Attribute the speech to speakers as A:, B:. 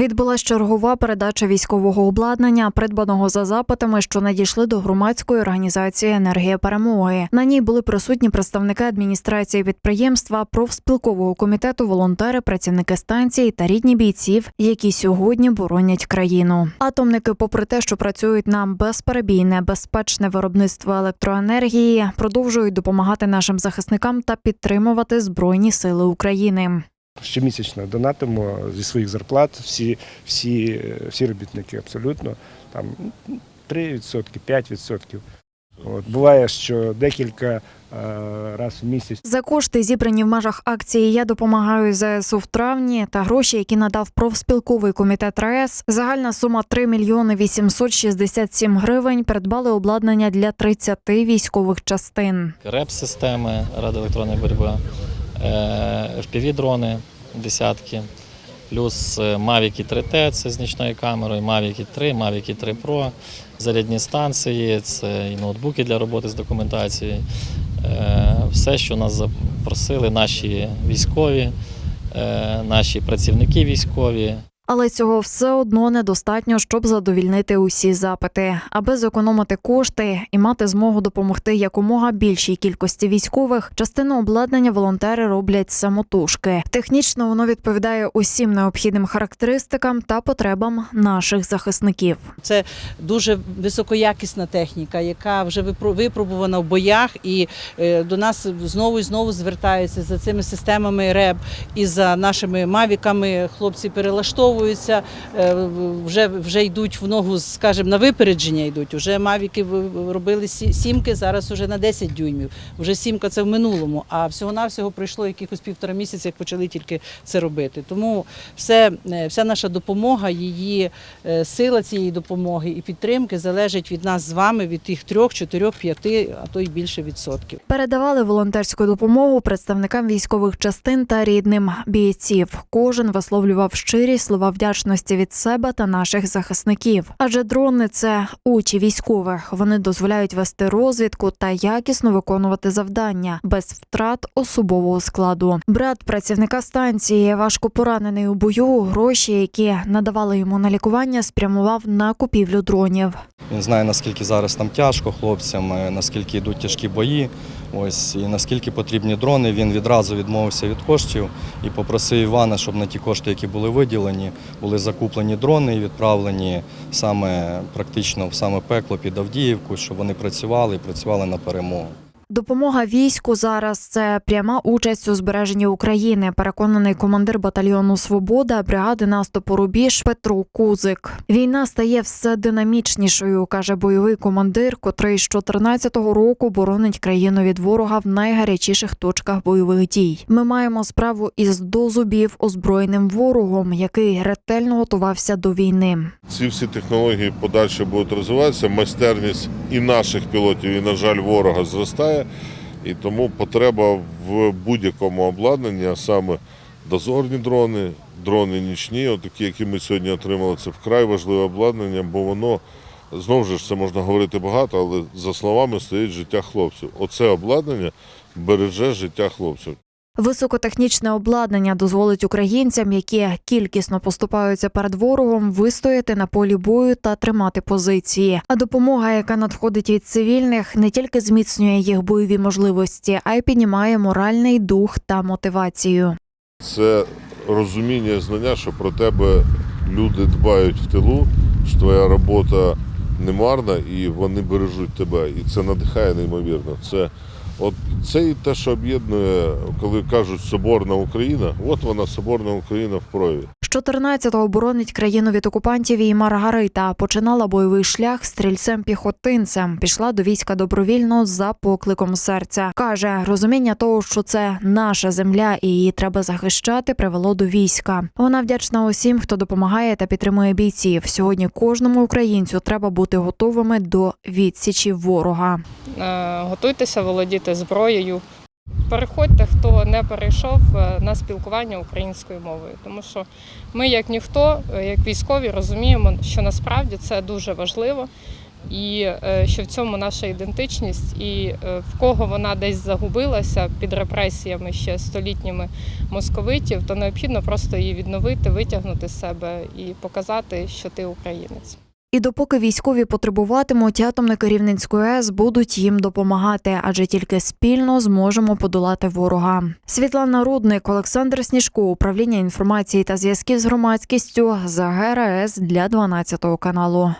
A: Відбулась чергова передача військового обладнання, придбаного за запитами, що надійшли до громадської організації Енергія перемоги. На ній були присутні представники адміністрації підприємства, профспілкового комітету, волонтери, працівники станції та рідні бійців, які сьогодні боронять країну. Атомники, попри те, що працюють на безперебійне, безпечне виробництво електроенергії, продовжують допомагати нашим захисникам та підтримувати збройні сили України.
B: Щомісячно донатимо зі своїх зарплат всі, всі, всі робітники абсолютно. Там 3%, 5%. От, буває, що декілька е, разів в місяць
A: За кошти, зібрані в межах акції Я допомагаю ЗСУ в травні та гроші, які надав профспілковий комітет РаЕС, загальна сума 3 мільйони 867 гривень. Придбали обладнання для 30 військових частин.
C: РЕП-системи радіоелектронної боротьби, FPV-дрони десятки, плюс е, Mavic 3T це з нічною камерою, Mavic 3, Mavic 3 Pro, зарядні станції, це і ноутбуки для роботи з документацією. Е, Все, що нас запросили наші військові, е, наші працівники військові.
A: Але цього все одно недостатньо, щоб задовільнити усі запити. Аби зекономити кошти і мати змогу допомогти якомога більшій кількості військових, частину обладнання волонтери роблять самотужки. Технічно воно відповідає усім необхідним характеристикам та потребам наших захисників.
D: Це дуже високоякісна техніка, яка вже випро- випробувана в боях, і е, до нас знову і знову звертаються за цими системами РЕБ і за нашими мавіками. Хлопці перелаштовуються, е, вже, вже йдуть в ногу, скажімо, на випередження йдуть. Уже мавіки робили сі- сімки, зараз уже на 10 дюймів. Вже сімка це в минулому. А всього-навсього пройшло якихось півтора місяця, як почали тільки це робити. Тому все, е, вся наша допомога, її е, сила цієї допомоги і підтримки залежить від нас з вами, від тих трьох, чотирьох, п'яти, а то й більше відсотків.
A: Передавали волонтерську допомогу представникам військових частин та рідним бійців. Кожен висловлював щирі слова вдячності від себе та наших захисників. Адже дрони це очі військових. Вони дозволяють вести розвідку та якісно виконувати завдання без втрат особового складу. Брат працівника станції важко поранений у бою. Гроші, які надавали йому на лікування, спрямував на купівлю дронів.
E: Він знає, наскільки зараз там тяжко хлопцям, е, наскільки йдуть тяжкі бої. Ось і наскільки потрібні дрони. Він відразу відмовився від коштів і попросив Івана, щоб на ті кошти, які були виділені, були закуплені дрони і відправлені саме практично в саме пекло під Авдіївку, щоб вони працювали і працювали на перемогу.
A: Допомога війську зараз це пряма участь у збереженні України. Переконаний командир батальйону Свобода бригади наступу Рубіж Петро Кузик. Війна стає все динамічнішою, каже бойовий командир, котрий з 14-го року боронить країну від ворога в найгарячіших точках бойових дій. Ми маємо справу із до зубів озброєним ворогом, який ретельно готувався до війни.
F: Ці всі технології подальше будуть розвиватися. Майстерність і наших пілотів, і, на жаль, ворога зростає. І тому потреба в будь-якому обладнанні, а саме дозорні дрони, дрони нічні, отакі, такі, які ми сьогодні отримали, це вкрай важливе обладнання, бо воно знову ж це можна говорити багато, але за словами стоїть життя хлопців. Оце обладнання береже життя хлопців.
A: Високотехнічне обладнання дозволить українцям, які кількісно поступаються перед ворогом, вистояти на полі бою та тримати позиції. А допомога, яка надходить від цивільних, не тільки зміцнює їх бойові можливості, а й піднімає моральний дух та мотивацію.
F: Це розуміння і знання, що про тебе люди дбають в тилу, що твоя робота не марна і вони бережуть тебе. І це надихає неймовірно. Це, от, це і те, що об'єднує, коли кажуть Соборна Україна, от вона Соборна Україна в прояві.
A: З 14-го боронить країну від окупантів і Маргарита. Починала бойовий шлях стрільцем-піхотинцем. Пішла до війська добровільно за покликом серця. Каже, розуміння того, що це наша земля і її треба захищати, привело до війська. Вона вдячна усім, хто допомагає та підтримує бійців. Сьогодні кожному українцю треба бути готовими до відсічі ворога.
G: Е, готуйтеся володіти зброєю. Переходьте, хто не перейшов е, на спілкування українською мовою, тому що ми, як ніхто, е, як військові, розуміємо, що насправді це дуже важливо. і е, що в цьому наша ідентичність, і в кого вона десь загубилася під репресіями ще столітніми московитів, то необхідно просто її відновити, витягнути з себе і показати, що ти українець.
A: І допоки військові потребуватимуть, атомники Рівненської АЕС будуть їм допомагати, адже тільки спільно зможемо подолати ворога. Світлана Рудник, Олександр Сніжко, управління інформації та зв'язків з громадськістю за ГРС для 12 каналу.